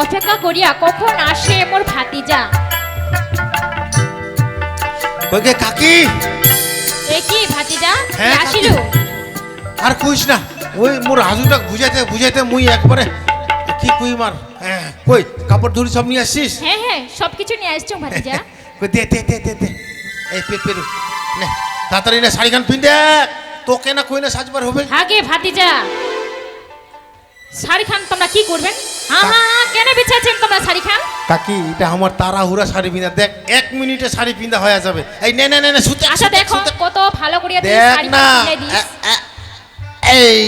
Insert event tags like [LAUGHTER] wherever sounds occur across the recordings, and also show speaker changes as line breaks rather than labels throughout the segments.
অপেক্ষা করিয়া কখন আসে মোর ভাতিজা।
কইকে কাকি?
এ কি ভাতিজা?
হ্যাঁ, আর কইস না ওই মোর হাজুটা বুঝাইতে বুঝাইতে মুই একবারে কি কই মার? হ্যাঁ। কই কাপড় ধুলি সব নিয়ে আসছিস?
হ্যাঁ হ্যাঁ সব কিছু নিয়ে আসছো ভাতিজা। [LAUGHS]
কই দে দে দে দে দে। এই পেট পেরু নে তাড়াতাড়ি না শাড়িখান পিন্দে তোকে না কই না সাজবার হবে?
আগে ভাতিজা শাড়ি খান তোমরা কি করবেন? হ্যাঁ হ্যাঁ হ্যাঁ, কেন বিছাছেন তোমরা শাড়ি খান?
কাকি এটা আমার তাড়াহুড়া শাড়ি পিন্দা দেখ এক মিনিটে শাড়ি পিন্দা হয়ে যাবে। এই নে নে নে নে সুতে
আচ্ছা দেখো কত ভালো করিয়া
দেখ
শাড়ি
না। এই।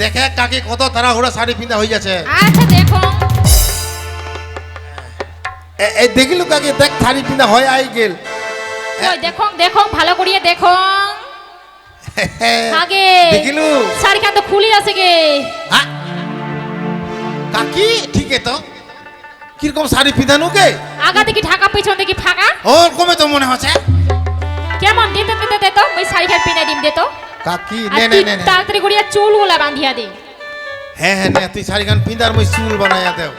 দেখে কাকি কত তাড়াহুড়া শাড়ি পিন্দা হয়ে যাচ্ছে
আচ্ছা দেখো।
এই দেখিলু কাকি? দেখ শাড়ি হয় আই গেল।
ওই দেখো দেখো ভালো করিয়া দেখো। আগে।
দেখিলু।
শাড়ি তো খুলি আছে গে।
কাকি ঠিক তো। কীরকম শাড়ি পিন্ধানু কে
আগা দেখি ঢাকা পিছন দেখি ফাঁকা।
ওর কমে তো মনে হচ্ছে।
কেমন? দিতে দিতে দে তো ওই শাড়ি খান পিনে দিম দে তো।
কাকি নে নে নে।
তাড়াতাড়ি করিয়া চুলগুলা বাঁধিয়া দে
হ্যাঁ হ্যাঁ নে তুই শাড়ি গান পিঁদার মই চুল বানাইয়া দেও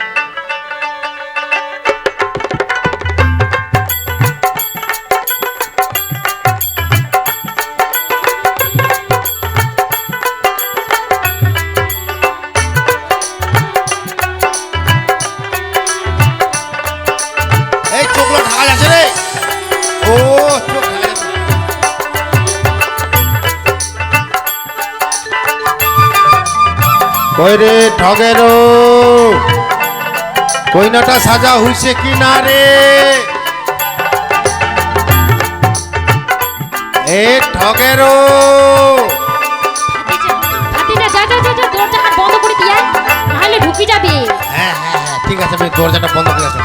কই রে ঠগেরো। কইনাটা সাজা হইছে কি না রে? এ ঠগেরো।
ঢুকি যাবে।
হ্যাঁ হ্যাঁ হ্যাঁ ঠিক আছে আমি দরজাটা বন্ধ করে আছে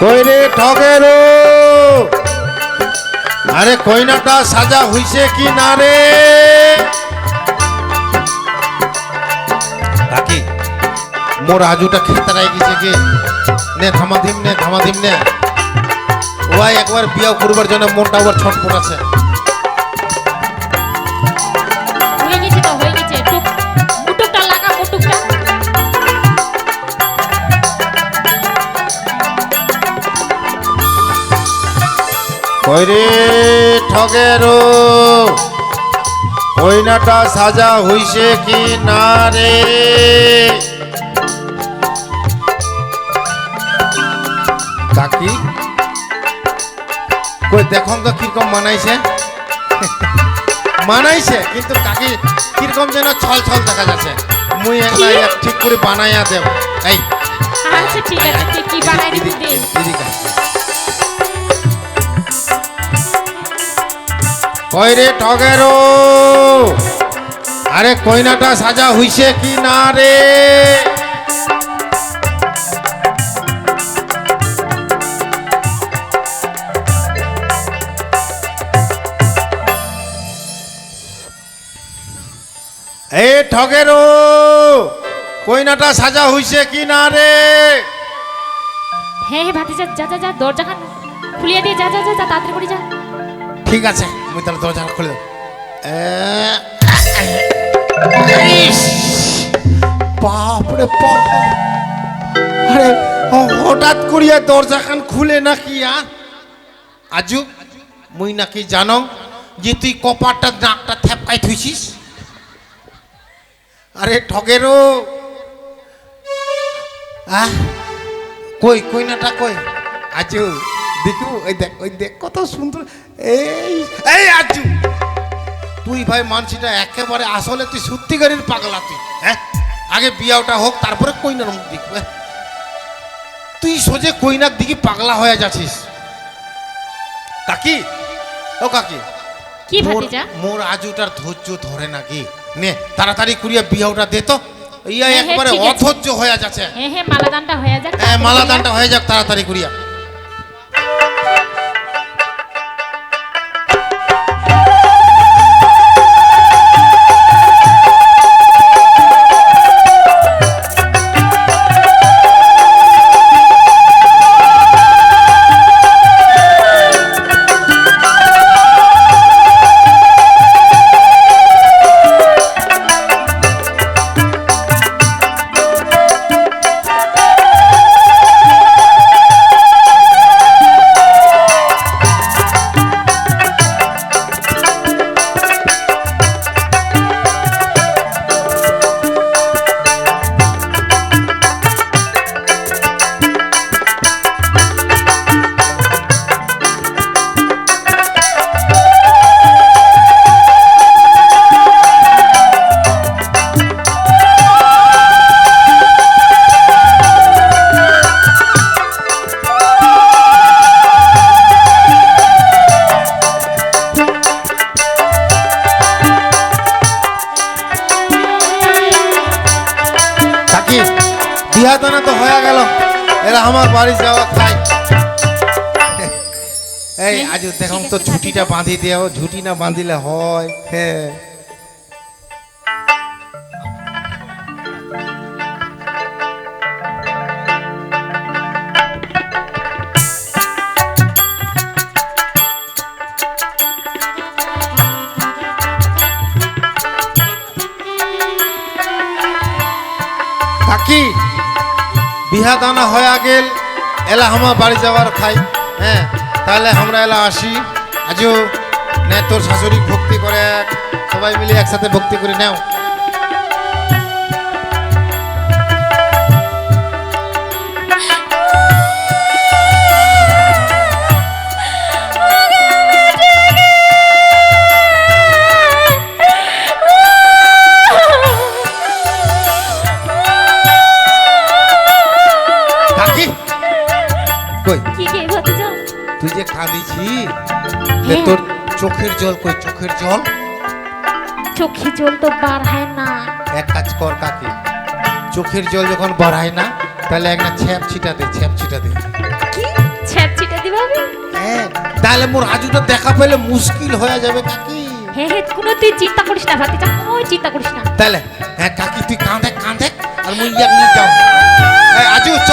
কই রে ঠগেরো। আরে কইনাটা সাজা হইছে কি না রে? কাকি, মোর আজুটা খেতারাই গেছে কি নে থামাধিম নে থামাধিম নে। ওয়াই, একবার বিয়া করবার জন্য মনটা আবার ছটফট আছে। কইরে ঠগেরো কইনাটা সাজা হইছে কি না রে? কাকি? কই দেখুন তো কীরকম মানাইছে। মানাইছে কিন্তু কাকি কীরকম যেন ছল ছল দেখা যাচ্ছে। মুই একলা এক ঠিক করে বানাইয়া দেব। এই।
আচ্ছা ঠিক আছে কি বানাই দিবি?
এদিকে-
দে
এদিকে আয়। ঠগেরো আরে কইনাটা সাজা হইছে কি না রে? এ ঠগেরো কইনাটা সাজা হইছে কি না রে?
হ্যাঁ হ্যাঁ ভাতিজা যা যা যা দরজা খান। খুলিয়ে দিয়ে যা যা যা তাড়াতাড়ি করে যা।
ঠিক আছে। মুই তাহলে দরজা খুলে বাপরে, বাপ। আরে হঠাৎ করিয়া দরজা খান খুলে নাকি আর আজু, মুই নাকি জানো যে তুই কপারটা নাকটা থেপকাই থুইছিস? আরে, ঠগেরও। আহ, কই কইনাটা কই? আজু। দেখু ওই দেখ ওই দেখ কত সুন্দর এই এই আজু তুই ভাই মানসিটা একেবারে আসলে তুই সত্যিকারের পাগলা তুই হ্যাঁ? আগে বিয়াটা হোক তারপরে কইনার মুখ দেখবে তুই সোজে কইনার দিকে পাগলা হয়ে যাচ্ছিস। কাকি ও কাকি
কি
মোর-
ভাতিজা?
মোর আজুটার ধৈর্য ধরে নাকি নে তাড়াতাড়ি করিয়া বিয়াটা দে তো। ইয়া
হ্যাঁ,
একবারে অধৈর্য হয়ে যাচ্ছে।
হ্যাঁ হ্যাঁ মালাদানটা হয়ে যাক
হ্যাঁ মালা দানটা হয়ে যাক তাড়াতাড়ি করিয়া। আমার বাড়ি যাওয়া খাই [LAUGHS] এই আজ দেখুন তো ঝুটিটা বাঁধি দেও ঝুটি না বাঁধিলে হয়। হ্যাঁ। বিহা দানা হয়ে গেল, এলা আমার বাড়ি যাওয়ার খাই। হ্যাঁ তাহলে আমরা এলা আসি। আজও নে তোর শাশুড়ি ভক্তি করে সবাই মিলে একসাথে ভক্তি করে নাও। যে
হ্যাঁ।
তোর চোখের জল কই? চোখের জল?
চোখে জল তো বার হয় না।
এক কাজ কর কাকি। চোখের জল যখন বাড়ায় না তাহলে একটা ছ্যাপ ছিটা দে ছ্যাপ ছিটা দে।
কি? ছ্যাপ ছিটা দিবা আমি?
হ্যাঁ তাহলে মোর আজুটা দেখা পেলে মুশকিল হয়ে যাবে কাকি।
হ্যাঁ হ্যাঁ কোনো তুই চিন্তা করিস না ভাতিজা কোনো চিন্তা করিস না।
তাহলে হ্যাঁ কাকি তুই কাঁদে কাঁদে আর মুই এক নিয়ে যাও। এই আজু চ।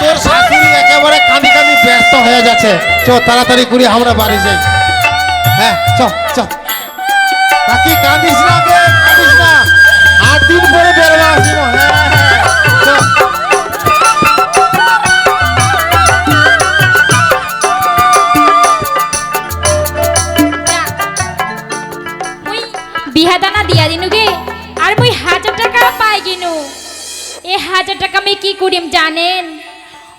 তোর শাশুড়ি একেবারে কাঁদি কাঁদি ব্যস্ত হয়ে যাচ্ছে চ, তাড়াতাড়ি করে, আমরা বাড়ি যাই। হ্যাঁ চ চ। কাকি, কাঁদিস না গে, কাঁদিস না। আট দিন পরে বেরোবা আসিব। হ্যাঁ হ্যাঁ চ।
যা। মুই বিহা দানা দিয়া দিনু গে, আর হাজার টাকা আমি কি করিম জানেন?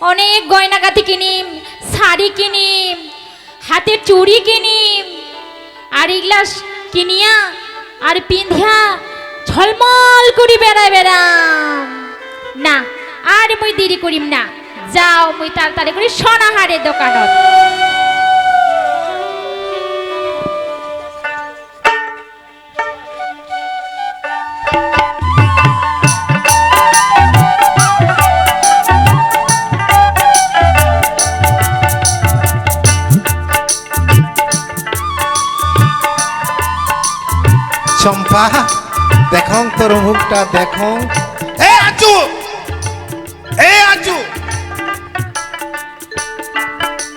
অনেক গয়নাগাতি কিনিম, শাড়ি কিনিম হাতে চুড়ি কিনিম, আর ইগলাস কিনিয়া আর পিন্ধিয়া ঝলমল করি বেড়ায় বেড়াম। না, আর মুই দেরি করিম না। যাও, মুই তাড়াতাড়ি করি সোনাহারের দোকানত।
চম্পা, দেখং তোর মুখটা, দেখং। এ আচু! এ আচু!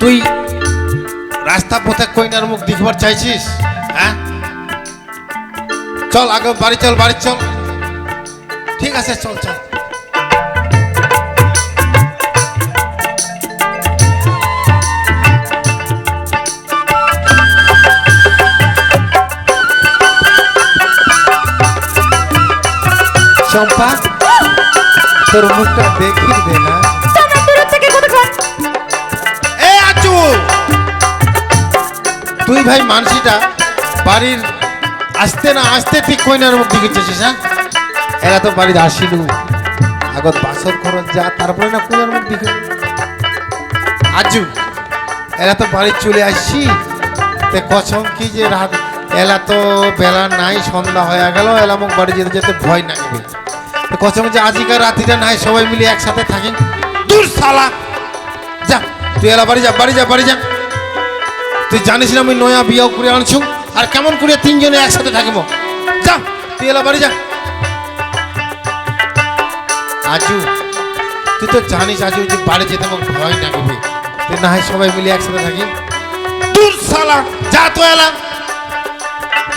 তুই রাস্তা পথে কইনার মুখ দেখবার চাইছিস হ্যাঁ? চল আগে বাড়ি চল বাড়ি চল। ঠিক আছে, চল চল। চম্পা তোর মুখটা দেখি দে না। এ আচু! তুই ভাই মানসিটা বাড়ির আসতে না আসতে ঠিক কইনার মুখ দিকে চেয়েছিস হ্যাঁ? এরা তো বাড়ির আসিলু আগত বাসর খরচ যা তারপরে না কইনার মুখ দিকে। আজু এরা তো বাড়ি চলে আসছি। তে কছম কি যে রাত এলা তো বেলা নাই, সন্ধ্যা হয়ে গেল, এলা মুখ বাড়ি যেতে যেতে ভয় লাগবে কসম যে আজিকার রাতিটা নাই, সবাই মিলে একসাথে থাকি। দূর সালা যা, তুই এলা বাড়ি যা বাড়ি যা বাড়ি যা। তুই জানিস না আমি নয়া বিয়াও করে আনছু, আর কেমন করে তিনজনে একসাথে থাকিব? যা, তুই এলা বাড়ি যা। আজু, তুই তো জানিস আজু, যে বাড়ি যেতে আমার ভয় লাগবে তুই না হয় সবাই মিলে একসাথে থাকি। দূর সালা যা তো এলা।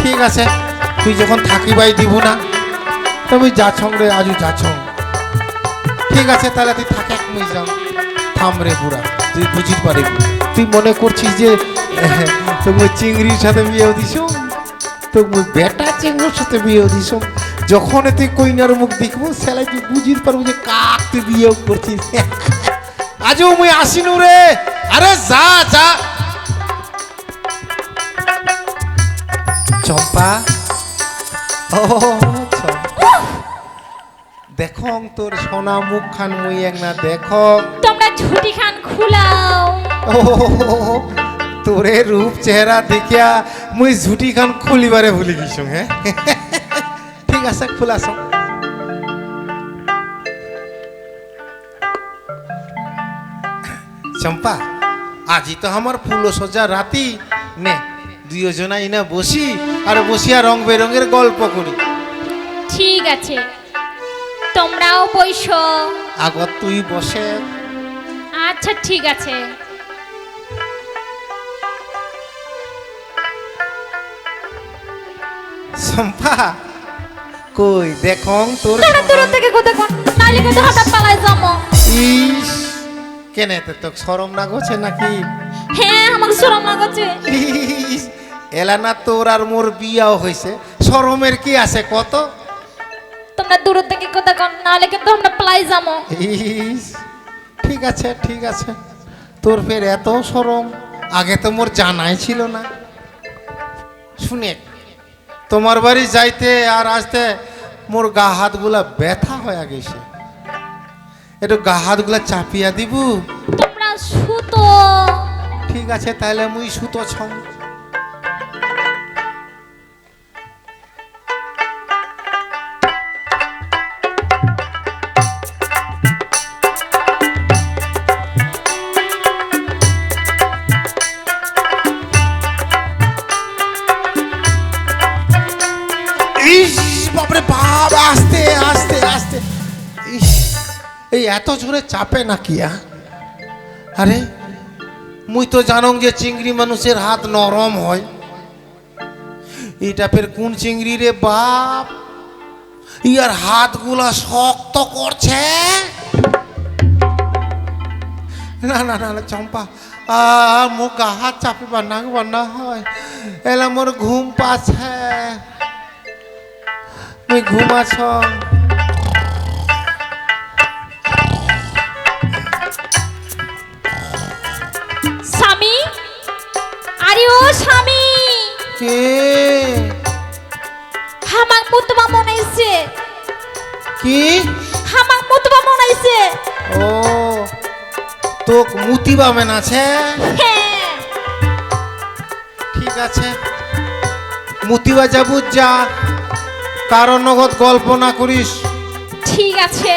ঠিক আছে, তুই যখন থাকিবাই দিব না তুমি যাছং রে আজু যাছং ঠিক আছে, তাহলে তুই থাকে মুই যাও। থাম রে বুড়া, তুই বুঝিতে পারিবি তুই মনে করছিস যে [LAUGHS] তুমি চিংড়ির সাথে বিয়ে দিছ তো বেটা চিংড়ির সাথে বিয়ে দিছ যখন তুই কইনার মুখ দেখব, সেলাই তুই বুঝিতে পারব যে কাক তুই বিয়ে করছিস। [LAUGHS] আজও মুই আসিনু রে। আরে যা যা। চম্পা। ও দেখো তোর সোনা মুখ খান মুই এক না দেখো।
তোমরা ঝুটি খান খুলাও।
ও তোরে রূপ চেহারা দেখিয়া মুই ঝুটি খান খুলিবারে ভুলি গেছ হ্যাঁ ঠিক আছে খোলাছ। চম্পা আজি তো আমার ফুল সজা রাতি। নে দুইজনা ইনা বসি আর বসিয়া রং বেরঙের গল্প করি।
ঠিক আছে তোমরাও বইস।
আগত তুই বসে।
আচ্ছা ঠিক আছে।
চম্পা কই দেখং তোর
তোরা দূর থেকে কোথায় কোন? নালি কিন্তু হঠাৎ পালাই যাব?
ইস কেনে তো তোর সরম না গছে নাকি?
হ্যাঁ আমাকে শরম লাগাচ্ছে
ইস, এলা না তোর আর মোর বিয়াও হয়েছে। সরমের কি আছে কত?
তোমরা দূর থেকে কোথায় কোন নালে কিন্তু আমরা পালাই যাব।
ঠিক আছে ঠিক আছে। তোর ফের এত সরম আগে তো মোর জানাই ছিল না। শুনে তোমার বাড়ি যাইতে আর আসতে মোর গা হাতগুলা ব্যথা হয়ে গেছে। একটু গা হাতগুলা চাপিয়া দিব?
তোমরা সুতো।
ঠিক আছে তাহলে মুই সুতো ছং এত জোরে চাপে নাকি, আ? আরে, মুই তো জানং যে চিংড়ি মানুষের হাত নরম হয়। এটা ফের কোন চিংড়ি রে বাপ? ইয়ার হাতগুলা শক্ত করছে। না না না না, চম্পা, আ, মুখ, গা, হাত চাপিবার না হয়। এলা মোর ঘুম পাছে মুই ঘুমাছ
ও স্বামী।
কে?
হামাক মুতবা মনাইছে
কি?
হামাক মুতবা মনাইছে
ও তোক মুতিবা মেন আছে?
হ্যাঁ
ঠিক আছে। মুতিবা যাবু যা কারণ নগদ গল্প না করিস।
ঠিক আছে।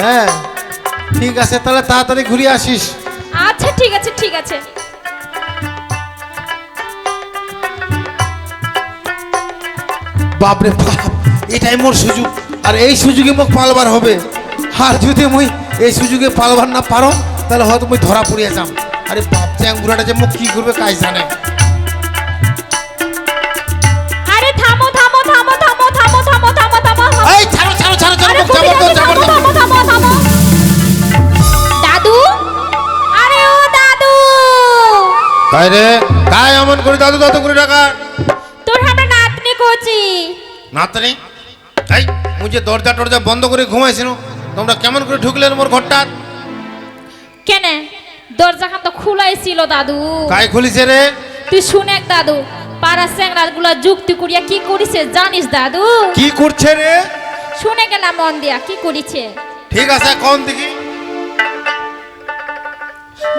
হ্যাঁ। ঠিক আছে তাহলে তাড়াতাড়ি ঘুরে আসিস।
আচ্ছা ঠিক আছে ঠিক আছে।
বাপরে বাপ এটাই মোর সুযোগ। আর এই সুযোগে মোক পালবার হবে। আর যদি মুই এই সুযোগে পালবার না পারো তাহলে হয়তো মুই ধরা পড়িয়া যাম। আরে বাপ চ্যাং বুড়াটা যে মোক কি করবে কাজ জানে। কাই রে? কাই এমন করে দাদু দাদু করে ডাকা
তোর আমরা নাতনি কোচি
নাতনি? মুই যে দরজা টরজা বন্ধ করে ঘুমাইছিল তোমরা কেমন করে ঢুকলেন মোর ঘরটা
কেনে? দরজাখান তো খোলাই ছিল দাদু।
কাই খুলিছে রে?
তুই শুনে দাদু পাড়া স্যাংরারগুলা যুক্তি করিয়া কি করিছে জানিস দাদু?
কি করছে রে?
শুনে গেলাম মন দিয়া কি করিছে?
ঠিক আছে কোন দিকে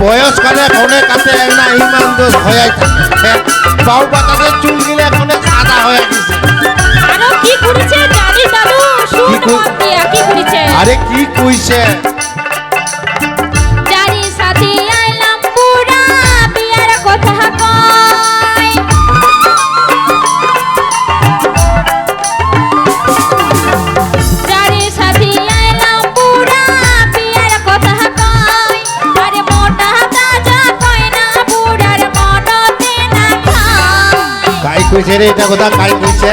বয়সকালে কোনে কাছে না ইমান দোষ হয়ে থাকে। বাউ পাতাকে চুল গিলে কোনে সাদা হয়ে গেছে।
আরও কি করেছে? জানি দাদু শুন
কি
কইছে
আরে কি কইছে? রে এটা কোথাও কাজ কইছে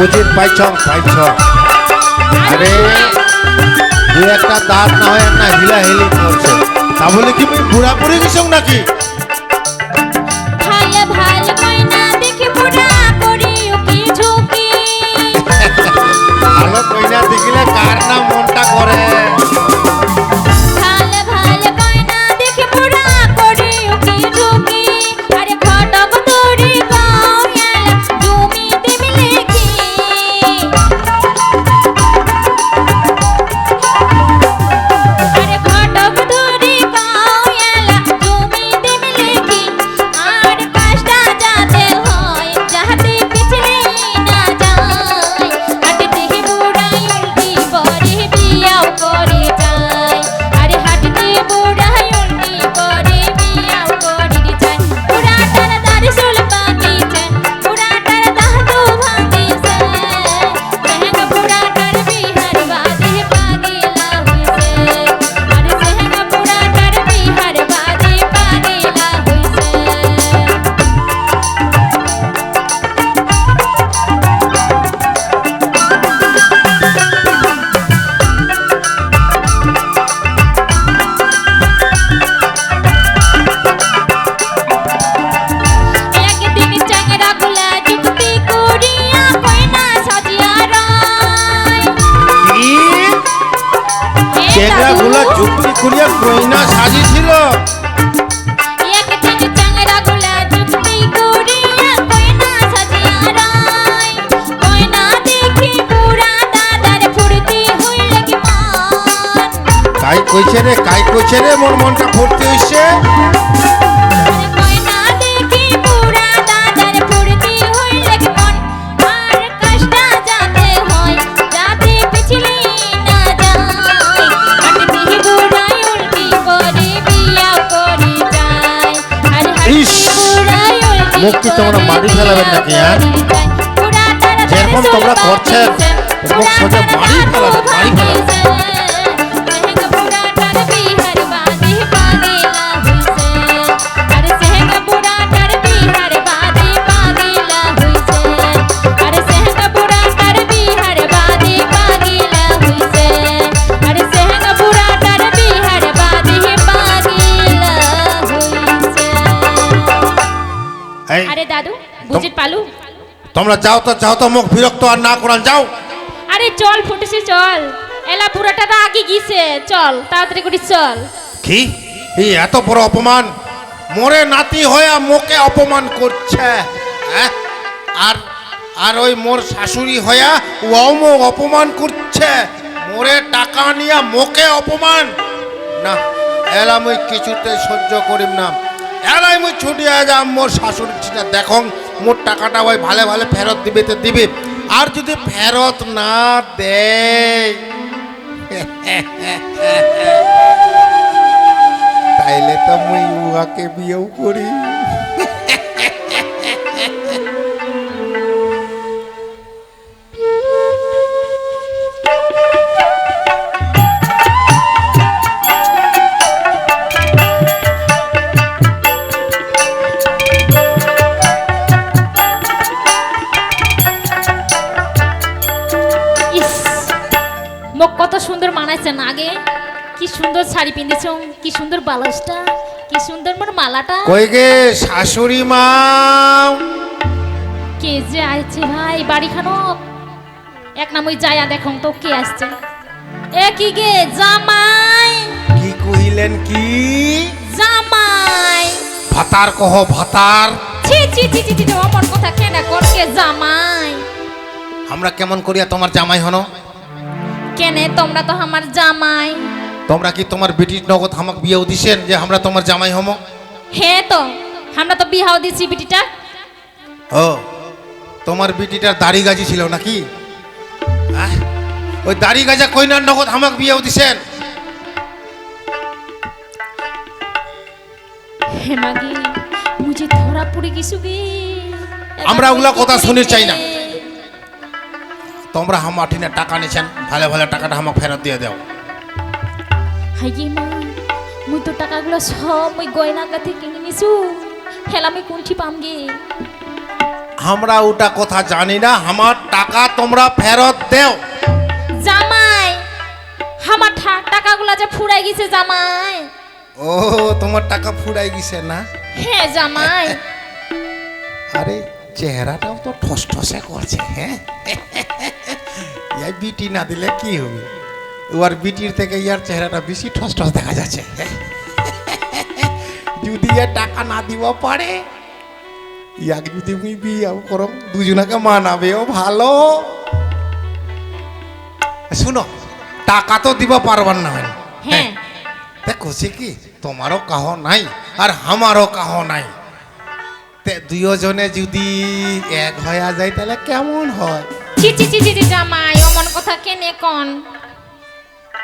বুঝির
পাইছ পাইছ। আরে, দু একটা দাঁত না হয় না হিলা হিলি করছে। তা বলে কি বুড়া পড়ে গেছ নাকি? ইস!
হাটতি বুড়াই উল্টি
মুখ কি তোমরা মারি ফেলাবেন নাকি, হ্যাঁ? যেরকম তোমরা করছেন, সোজা মারি ফেলাবেন, মারি ফেলাবেন। তোমরা যাও তো যাও তো মুখ বিরক্ত আর না করান যাও।
আরে চল ফুটেছি চল। এলা পুরাটা তো আগে গিয়েছে। চল তাড়াতাড়ি করে চল।
কি? এই এত বড় অপমান? মোরে নাতি হয়ে মোকে অপমান করছে হ্যাঁ? আর আর ওই মোর শাশুড়ি হইয়া ও মো অপমান করছে। মোরে টাকা নিয়া মোকে অপমান? না এলা মুই কিছুতে সহ্য করিম না। এলাই মুই ছুটিয়া যাম মোর শাশুড়ি দেখং। মোর টাকাটা ওই ভালে ভালে ফেরত দিবে তো দিবে। আর যদি ফেরত না দেয়, তাইলে তো মুই উহাকে বিয়েও করি। শাড়ি পিঁধেছ কি সুন্দর বালাসটা কি সুন্দর মোর মালাটা।
কই গে শাশুড়ি মা?
কে যে আইছে ভাই বাড়ি খানক এক নাম ওই যায়া দেখুন তো কে আসছে। এ কি গে জামাই?
কি কহিলেন কি?
জামাই।
ভাতার কহ ভাতার।
ছি ছি ছি ছি ছি ছি, অমন কথা কেন করকে জামাই?
আমরা কেমন করিয়া তোমার জামাই হনো?
কেনে তোমরা তো আমার জামাই?
তোমরা কি তোমার বেটির নগদ হামাক বিয়েও দিছেন যে আমরা তোমার জামাই হমো?
হ্যাঁ তো আমরা তো বিহাও দিছি বিটিটা
ও তোমার বিটিটার দাড়ি গাজি ছিল নাকি? ওই দাড়ি গাজা কইনার নগদ হামাক বিয়েও দিছেন
হে মাগি মুঝে ধরা পড়ে গেছু গে।
আমরা ওগুলা কথা শুনে চাই না। তোমরা হাম আঠিনে টাকা নিছেন ভালো ভালো টাকাটা আমাকে ফেরত দিয়ে দাও।
হাইয়ে মা মুই তো টাকাগুলো সব ওই গয়না কাছে কিনে নিছু হেলা আমি কোনটি পাম গে
আমরা ওটা কথা জানি না আমার টাকা তোমরা ফেরত দেও।
জামাই আমার ঠা- টাকাগুলো যে ফুরাই গেছে জামাই।
ও তোমার টাকা ফুরাই গেছে না?
হ্যাঁ জামাই।
আরে চেহারাটাও তো ঠস ঠসে করছে হ্যাঁ? এই বিটি না দিলে কি হবে? ওর বিটির থেকে ইয়ার চেহারাটা বেশি ঠস ঠস দেখা যাচ্ছে। [LAUGHS] যদি টাকা না দিব পারে ইয়াক যদি মুই বিয়ে করম দুজনাকে মানাবেও ভালো। শুনো টাকা তো দিব পারবার না হয়।
হ্যাঁ।
দেখো সে কি? তোমারও কাহ নাই আর আমারও কাহ নাই। তে দুজনে যদি এক হয়ে যায় তাহলে কেমন হয়?
ছি ছি ছি ছি, জামাই অমন কথা কেনে কন?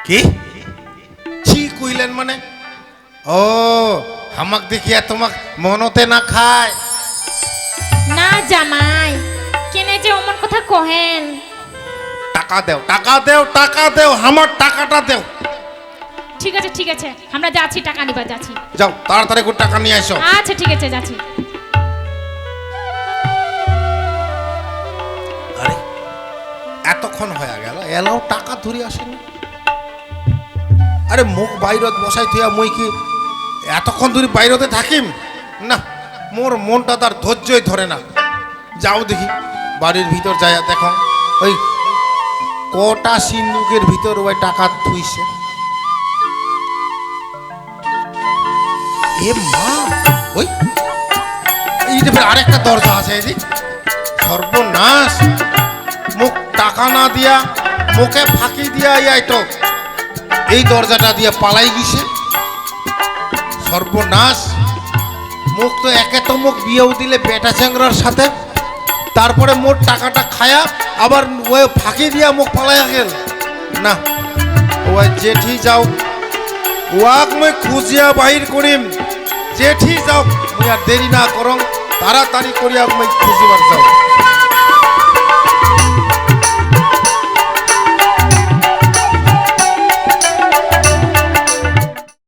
কি? ছি কইলেন মানে? ও হামাক দেখিয়া তোমাক মনতে না খায়।
না জামাই কেনে যে অমন কথা কহেন?
টাকা দেও টাকা দেও টাকা দেও আমার টাকাটা দেও।
ঠিক আছে ঠিক আছে আমরা যাচ্ছি টাকা নিবা যাচ্ছি।
যাও তাড়াতাড়ি করে টাকা নিয়ে আসো
আচ্ছা ঠিক আছে যাচ্ছি।
আরে এতক্ষণ হয়ে গেল এলাও টাকা ধরে আসেনি। আরে মুখ বাইরত বসাই থিয়া মুই কি এতক্ষণ ধরে বাইরতে থাকিম? না, মোর মনটা তার ধৈর্যই ধরে না। যাও দেখি, বাড়ির ভিতর যায় দেখো। ওই কটা সিন্দুকের ভিতর ওই টাকা থুইছে। এ মা, ওই এইটা ফের আরেকটা দরজা আছে এদিক। সর্বনাশ, মুখ টাকা না দিয়া, মুখে ফাঁকি দিয়া ইয়াই তো এই দরজাটা দিয়ে পালাই গেছে। সর্বনাশ। মুখ তো একে তো মুখ বিয়েও দিলে বেটা চ্যাংরার সাথে। তারপরে মোট টাকাটা খায়া আবার ওই ফাঁকি দিয়া মুখ পালাইয়া গেল। না ওই জেঠি যাও। ওয়াক মই খুঁজিয়া বাহির করিম। জেঠি যাও মুই আর দেরি না করং, তাড়াতাড়ি করিয়া মই খুঁজিবার যাও।